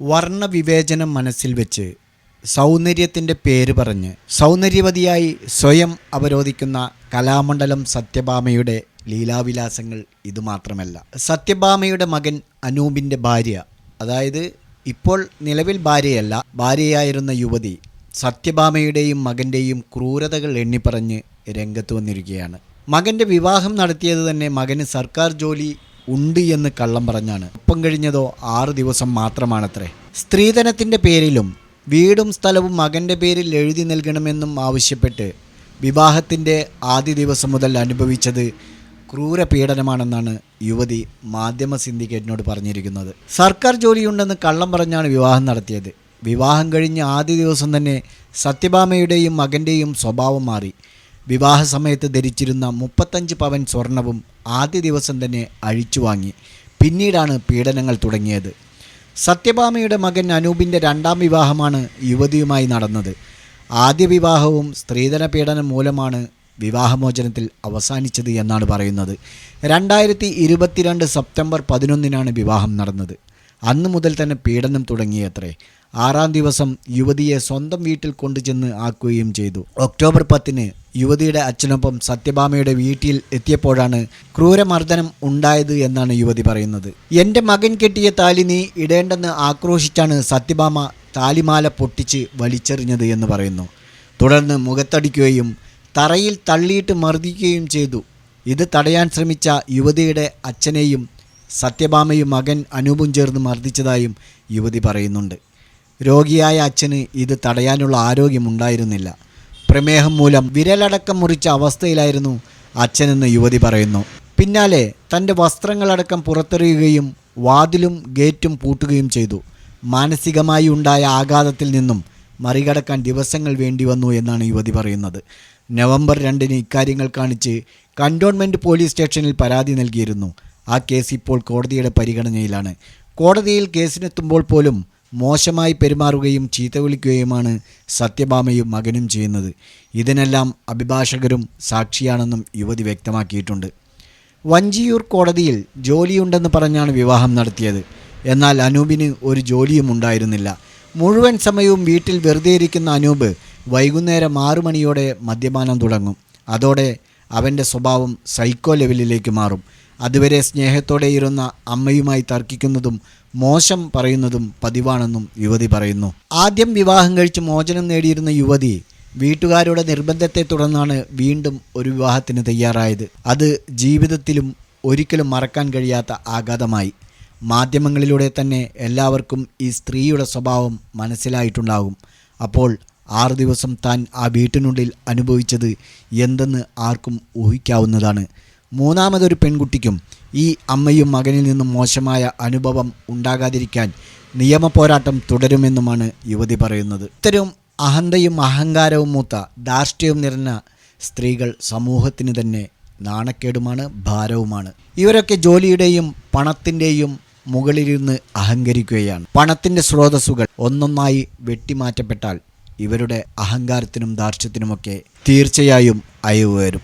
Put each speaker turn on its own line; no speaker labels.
വർണവിവേചനം മനസ്സിൽ വെച്ച് സൗന്ദര്യത്തിന്റെ പേര് പറഞ്ഞ് സൗന്ദര്യവതിയായി സ്വയം അവരോധിക്കുന്ന കലാമണ്ഡലം സത്യഭാമയുടെ ലീലാവിലാസങ്ങൾ ഇതുമാത്രമല്ല സത്യഭാമയുടെ മകൻ അനൂപിന്റെ ഭാര്യ അതായത് ഇപ്പോൾ നിലവിൽ ഭാര്യയല്ല ഭാര്യയായിരുന്ന യുവതി സത്യഭാമയുടെയും മകന്റെയും ക്രൂരതകൾ എണ്ണിപ്പറഞ്ഞ് രംഗത്ത് വന്നിരിക്കുകയാണ്. മകന്റെ വിവാഹം നടത്തിയത് തന്നെ മകന് സർക്കാർ ജോലി ഉണ്ട് എന്ന് കള്ളം പറഞ്ഞാണ്. ഒപ്പം കഴിഞ്ഞതോ ആറ് ദിവസം മാത്രമാണത്രേ. സ്ത്രീധനത്തിന്റെ പേരിലും വീടും സ്ഥലവും മകന്റെ പേരിൽ എഴുതി നൽകണമെന്നും ആവശ്യപ്പെട്ട് വിവാഹത്തിന്റെ ആദ്യ ദിവസം മുതൽ അനുഭവിച്ചത് ക്രൂര പീഡനമാണെന്നാണ് യുവതി മാധ്യമ സിൻഡിക്കേറ്റിനോട് പറഞ്ഞിരിക്കുന്നത്. സർക്കാർ ജോലിയുണ്ടെന്ന് കള്ളം പറഞ്ഞാണ് വിവാഹം നടത്തിയത്. വിവാഹം കഴിഞ്ഞ് ആദ്യ ദിവസം തന്നെ സത്യഭാമയുടെയും മകന്റെയും സ്വഭാവം മാറി. വിവാഹ സമയത്ത് ധരിച്ചിരുന്ന മുപ്പത്തഞ്ച് പവൻ സ്വർണവും ആദ്യ ദിവസം തന്നെ അഴിച്ചു വാങ്ങി. പിന്നീടാണ് പീഡനങ്ങൾ തുടങ്ങിയത്. സത്യഭാമയുടെ മകൻ അനൂപിന്റെ രണ്ടാം വിവാഹമാണ് യുവതിയുമായി നടന്നത്. ആദ്യ വിവാഹവും സ്ത്രീധന പീഡനം മൂലമാണ് വിവാഹമോചനത്തിൽ അവസാനിച്ചത് എന്നാണ് പറയുന്നത്. രണ്ടായിരത്തി ഇരുപത്തിരണ്ട് സെപ്റ്റംബർ പതിനൊന്നിനാണ് വിവാഹം നടന്നത്. അന്ന് മുതൽ തന്നെ പീഡനം തുടങ്ങിയത്രേ. ആറാം ദിവസം യുവതിയെ സ്വന്തം വീട്ടിൽ കൊണ്ടുചെന്ന് ആക്കുകയും ചെയ്തു. ഒക്ടോബർ പത്തിന് യുവതിയുടെ അച്ഛനൊപ്പം സത്യഭാമയുടെ വീട്ടിൽ എത്തിയപ്പോഴാണ് ക്രൂരമർദ്ദനം ഉണ്ടായത് എന്നാണ് യുവതി പറയുന്നത്. എന്റെ മകൻ കെട്ടിയ താലി നീ ഇടേണ്ടെന്ന് ആക്രോശിച്ചാണ് സത്യഭാമ താലിമാല പൊട്ടിച്ച് വലിച്ചെറിഞ്ഞത് എന്ന് പറയുന്നു. തുടർന്ന് മുഖത്തടിക്കുകയും തറയിൽ തള്ളിയിട്ട് മർദ്ദിക്കുകയും ചെയ്തു. ഇത് തടയാൻ ശ്രമിച്ച യുവതിയുടെ അച്ഛനെയും സത്യഭാമയും മകൻ അനൂപും ചേർന്ന് മർദ്ദിച്ചതായും യുവതി പറയുന്നുണ്ട്. രോഗിയായ അച്ഛന് ഇത് തടയാനുള്ള ആരോഗ്യമുണ്ടായിരുന്നില്ല. പ്രമേഹം മൂലം വിരലടക്കം മുറിച്ച അവസ്ഥയിലായിരുന്നു അച്ഛനെന്ന് യുവതി പറയുന്നു. പിന്നാലെ തന്റെ വസ്ത്രങ്ങളടക്കം പുറത്തെറിയുകയും വാതിലും ഗേറ്റും പൂട്ടുകയും ചെയ്തു. മാനസികമായി ഉണ്ടായ ആഘാതത്തിൽ നിന്നും മറികടക്കാൻ ദിവസങ്ങൾ വേണ്ടി വന്നു എന്നാണ് യുവതി പറയുന്നത്. നവംബർ രണ്ടിന് ഇക്കാര്യങ്ങൾ കാണിച്ച് കണ്ടോൺമെന്റ് പോലീസ് സ്റ്റേഷനിൽ പരാതി നൽകിയിരുന്നു. ആ കേസ് ഇപ്പോൾ കോടതിയുടെ പരിഗണനയിലാണ്. കോടതിയിൽ കേസിനെത്തുമ്പോൾ പോലും മോശമായി പെരുമാറുകയും ചീത്ത വിളിക്കുകയുമാണ് സത്യഭാമയും മകനും ചെയ്യുന്നത്. ഇതിനെല്ലാം അഭിഭാഷകരും സാക്ഷിയാണെന്നും യുവതി വ്യക്തമാക്കിയിട്ടുണ്ട്. വഞ്ചിയൂർ കോടതിയിൽ ജോലിയുണ്ടെന്ന് പറഞ്ഞാണ് വിവാഹം നടത്തിയത്. എന്നാൽ അനൂപിന് ഒരു ജോലിയും ഉണ്ടായിരുന്നില്ല. മുഴുവൻ സമയവും വീട്ടിൽ വെറുതെ ഇരിക്കുന്ന അനൂപ് വൈകുന്നേരം ആറു മണിയോടെ മദ്യപാനം തുടങ്ങും. അതോടെ അവന്റെ സ്വഭാവം സൈക്കോ ലെവലിലേക്ക് മാറും. അതുവരെ സ്നേഹത്തോടെ ഇരുന്ന അമ്മയുമായി തർക്കിക്കുന്നതും മോശം പറയുന്നതും പതിവാണെന്നും യുവതി പറയുന്നു. ആദ്യം വിവാഹം കഴിച്ച് മോചനം നേടിയിരുന്ന യുവതി വീട്ടുകാരുടെ നിർബന്ധത്തെ തുടർന്നാണ് വീണ്ടും ഒരു വിവാഹത്തിന് തയ്യാറായത്. അത് ജീവിതത്തിലും ഒരിക്കലും മറക്കാൻ കഴിയാത്ത ആഘാതമായി. മാധ്യമങ്ങളിലൂടെ തന്നെ എല്ലാവർക്കും ഈ സ്ത്രീയുടെ സ്വഭാവം മനസ്സിലായിട്ടുണ്ടാകും. അപ്പോൾ ആറ് ദിവസം താൻ ആ വീട്ടിനുള്ളിൽ അനുഭവിച്ചത് എന്തെന്ന് ആർക്കും ഊഹിക്കാവുന്നതാണ്. മൂന്നാമതൊരു പെൺകുട്ടിക്കും ഈ അമ്മയും മകനിൽ നിന്നും മോശമായ അനുഭവം ഉണ്ടാകാതിരിക്കാൻ നിയമ പോരാട്ടം തുടരുമെന്നുമാണ് യുവതി പറയുന്നത്. ഇത്തരം അഹന്തയും അഹങ്കാരവും മൂത്ത ധാർഷ്ട്യവും നിറഞ്ഞ സ്ത്രീകൾ സമൂഹത്തിന് തന്നെ നാണക്കേടുമാണ് ഭാരവുമാണ്. ഇവരൊക്കെ ജോലിയുടെയും പണത്തിന്റെയും മുകളിലിരുന്ന് അഹങ്കരിക്കുകയാണ്. പണത്തിന്റെ സ്രോതസ്സുകൾ ഒന്നൊന്നായി വെട്ടിമാറ്റപ്പെട്ടാൽ ഇവരുടെ അഹങ്കാരത്തിനും ധാർഷ്ട്യത്തിനുമൊക്കെ തീർച്ചയായും അയവ് വരും.